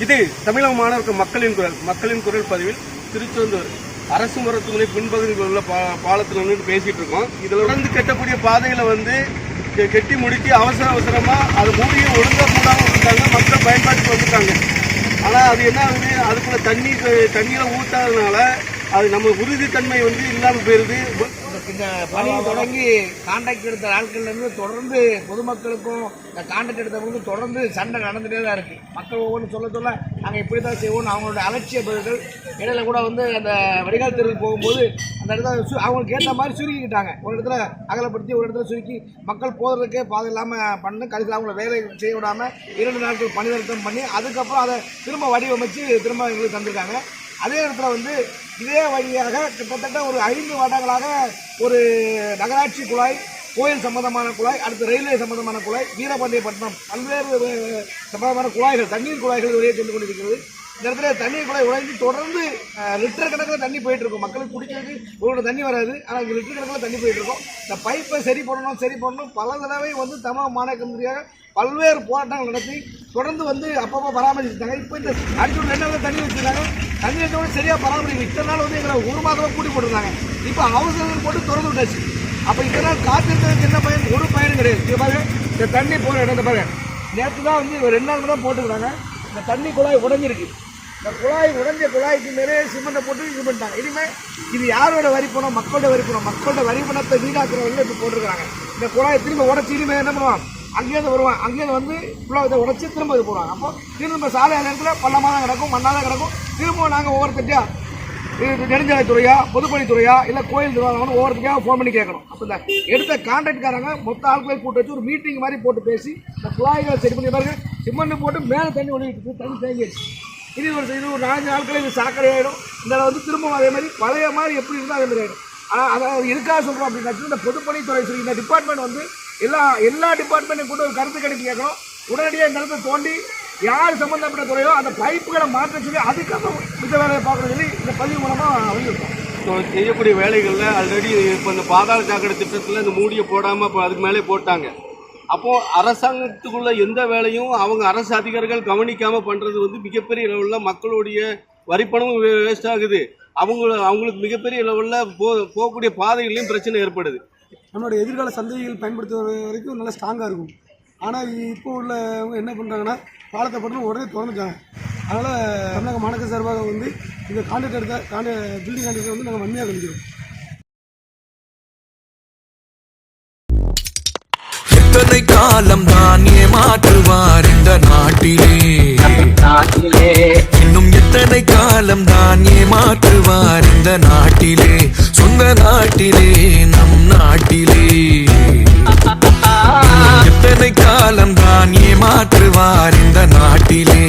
இது தமிழக மாணவர்கள் மக்களின் குரல் மக்களின் குரல் பதிவில் திருச்செந்தூர் அரசு மருத்துவமனை பின்பகுதியில் உள்ள பா பாலத்தில் வந்து பேசிட்டு இருக்கோம். இதில் தொடர்ந்து கட்டக்கூடிய பாதையில் வந்து கெ- கெட்டி முடித்து அவசர அவசரமா அது மூடியை ஒழுங்காக மூடாம வந்துட்டாங்க மக்கள் பயன்பாட்டுக்கு வந்துட்டாங்க ஆனால் அது என்ன ஆகுது? அதுக்குள்ள தண்ணி தண்ணியில் ஊற்றாததுனால அது நம்ம உறுதித்தன்மை வந்து இல்லாமல் போயிருது. பணி தொடங்கி கான்ட்ராக்ட் எடுத்த நாட்கள்லேருந்து தொடர்ந்து பொதுமக்களுக்கும் இந்த கான்ட்ராக்ட் எடுத்தவங்களுக்கும் தொடர்ந்து சண்டை நடந்துகிட்டே தான் இருக்குது மக்கள் ஒவ்வொன்று சொல்ல சொல்ல நாங்கள் இப்படி தான் செய்வோம் அவங்களோட அலட்சிய பதில்கள் இடையில கூட வந்து அந்த வடிகால் தெருவுக்கு போகும்போது அந்த இடத்துல சு- அவங்களுக்கு ஏற்ற மாதிரி சுருக்கிக்கிட்டாங்க. ஒரு இடத்துல அகலப்படுத்தி ஒரு இடத்துல சுருக்கி மக்கள் போகிறதுக்கே பாதை இல்லாமல் பண்ணு கடைசியில் அவங்கள வேலை செய்ய விடாமல் இரண்டு நாட்கள் பணி நிறுத்தம் பண்ணி அதுக்கப்புறம் அதை திரும்ப வடிவமைச்சு திரும்ப எங்களுக்கு தந்திருக்காங்க. அதே இடத்துல வந்து இதே வழியாக கிட்டத்தட்ட ஒரு ஐந்து வருடங்களாக ஒரு நகராட்சி குழாய் கோயில் சம்பந்தமான குழாய் அடுத்து ரயில்வே சம்பந்தமான குழாய் வீரபாண்டியப்பட்டினம் பல்வேறு சம்பந்தமான குழாய்கள் தண்ணீர் குழாய்கள் வெளியே சென்று கொண்டிருக்கிறது. இந்த இடத்துல தண்ணீர் குழாய் உழைந்து தொடர்ந்து லிட்டர் கணக்கில் தண்ணி போயிட்டு இருக்கும். மக்களுக்கு குடிக்கிறதுக்கு ஒரு தண்ணி வராது. ஆனால் இங்கே லிட்டர் கணக்கில் தண்ணி போயிட்டு இருக்கும். இந்த பைப்பை சரி பண்ணணும் சரி பண்ணணும். பல தடவை வந்து தமிழக மாநில மந்திரியாக பல்வேறு போராட்டங்கள் நடத்தி தொடர்ந்து வந்து அப்பப்போ பராமரிச்சிருந்தாங்க இப்போ இந்த அடிச்சூர் ரெண்டு நாள் தண்ணி வச்சிருக்காங்க? தண்ணி வச்சவங்க சரியாக பராமரிக்கல. இத்தனை நாள் வந்து எங்களை ஒரு மாதமாக கூட்டி போட்டிருந்தாங்க. இப்போ அவசரம் போட்டு திறந்து விட்டாச்சு. அப்போ இத்தனை நாள் காத்திருக்கிறதுக்கு என்ன பயன்? ஒரு பயனும் கிடையாது. இது பாருங்க இந்த தண்ணி போகிற இடம் இந்த பாருங்க. நேற்று தான் வந்து ஒரு ரெண்டு நாள் தான் போட்டுக்கிறாங்க இந்த தண்ணி குழாய் உடஞ்சிருக்கு. இந்த குழாய் உடஞ்ச குழாய்க்கு மேலே சிமெண்ட்டை போட்டு இது பண்ணிட்டாங்க. இனிமேல் இது யாரோட வரி பணம்? மக்களோட வரி பணம். மக்களோட வரி பணத்தை வீணாக்குறவங்க இப்போ போட்டிருக்கிறாங்க. இந்த குழாயை திரும்ப உடச்சி இனிமேல் என்ன பண்ணுவாங்க? அங்கேயிருந்து வருவான். அங்கேயிருந்து வந்து ஃபுல்லாக இதை உடச்சி திரும்ப இது போடுவாங்க. அப்போ திரும்ப சாலை நேரத்தில் பள்ளமாக தான் கிடக்கும் மண்ணாக தான் கிடக்கும். திரும்ப நாங்கள் ஒவ்வொருத்தட்டியா இது நெடுஞ்சாலைத்துறையா பொதுப்பணித்துறையா இல்லை கோயில் நிர்வாகம் ஒவ்வொருத்தையாக ஃபோன் பண்ணி கேட்கணும். அப்போ இந்த எடுத்த கான்ட்ராக்ட்காரங்க மொத்த ஆட்களை கூட்டு வச்சு ஒரு மீட்டிங் மாதிரி போட்டு பேசி இந்த குழாய்களை சரி பண்ணி பாருங்க. சிமெண்ட் போட்டு மேலே தண்ணி ஒழிக்கிட்டு தண்ணி தேங்கிடுச்சு. இது ஒரு இது ஒரு நாலஞ்சு நாட்கள் இது சாக்கடை ஆகிடும் இந்த வந்து திரும்பவும் அதே மாதிரி பழைய மாதிரி எப்படி இருந்தால் அதே மாதிரி ஆகிடும் ஆனால் அதை எதுக்காக சொல்கிறோம் அப்படின்னாச்சு இந்த பொதுப்பணித்துறை சொல்லி இந்த டிபார்ட்மெண்ட் வந்து எல்லா எல்லா டிபார்ட்மெண்ட்டும் கூட ஒரு கருத்து கணிப்பு கேட்கணும். உடனடியாக இந்த இடத்த தோண்டி யார் சம்மந்தப்பட்ட துறையோ அந்த பைப்புகளை மாற்ற சொல்லி அதுக்கப்புறம் இந்த வேலையை பார்க்கணும் சொல்லி இந்த பதிவு மூலமாக வலியுறுத்தோம் இப்போ செய்யக்கூடிய வேலைகளில் ஆல்ரெடி இப்போ இந்த பாதாள சாக்கடை திட்டத்தில் இந்த மூடியை போடாமல் இப்போ அதுக்கு மேலே போட்டாங்க. அப்போது அரசாங்கத்துக்குள்ள எந்த வேலையும் அவங்க அரசு அதிகாரிகள் கவனிக்காமல் பண்ணுறது வந்து மிகப்பெரிய லெவலில் மக்களுடைய வரிப்பணமும் வேஸ்ட் ஆகுது. அவங்க அவங்களுக்கு மிகப்பெரிய லெவலில் போ போகக்கூடிய பாதைகளையும் பிரச்சனை ஏற்படுது. நம்மளோட எதிர்கால சந்ததிகள் பயன்படுத்துற வரைக்கும் நல்லா ஸ்ட்ராங்காக இருக்கும். ஆனால் இப்போ உள்ளவங்க என்ன பண்ணுறாங்கன்னா பாலத்தை போட்டு உடனே திறந்துட்டாங்க. அதனால் தமிழக மாநகர சார்பாக வந்து இந்த கான்ட்ராக்ட் எடுத்த கான்ட்ரா பில்டிங் கான்ட்ராக்டை வந்து நாங்கள் வன்மையாக கழிக்கிறோம் எத்தனை காலம் தான் ஏமாற்றுவார் இந்த நாட்டிலே. இன்னும் எத்தனை காலம் தான் ஏமாற்றுவார் இந்த நாட்டிலே? மாற்றுவார் இந்த நாட்டிலே.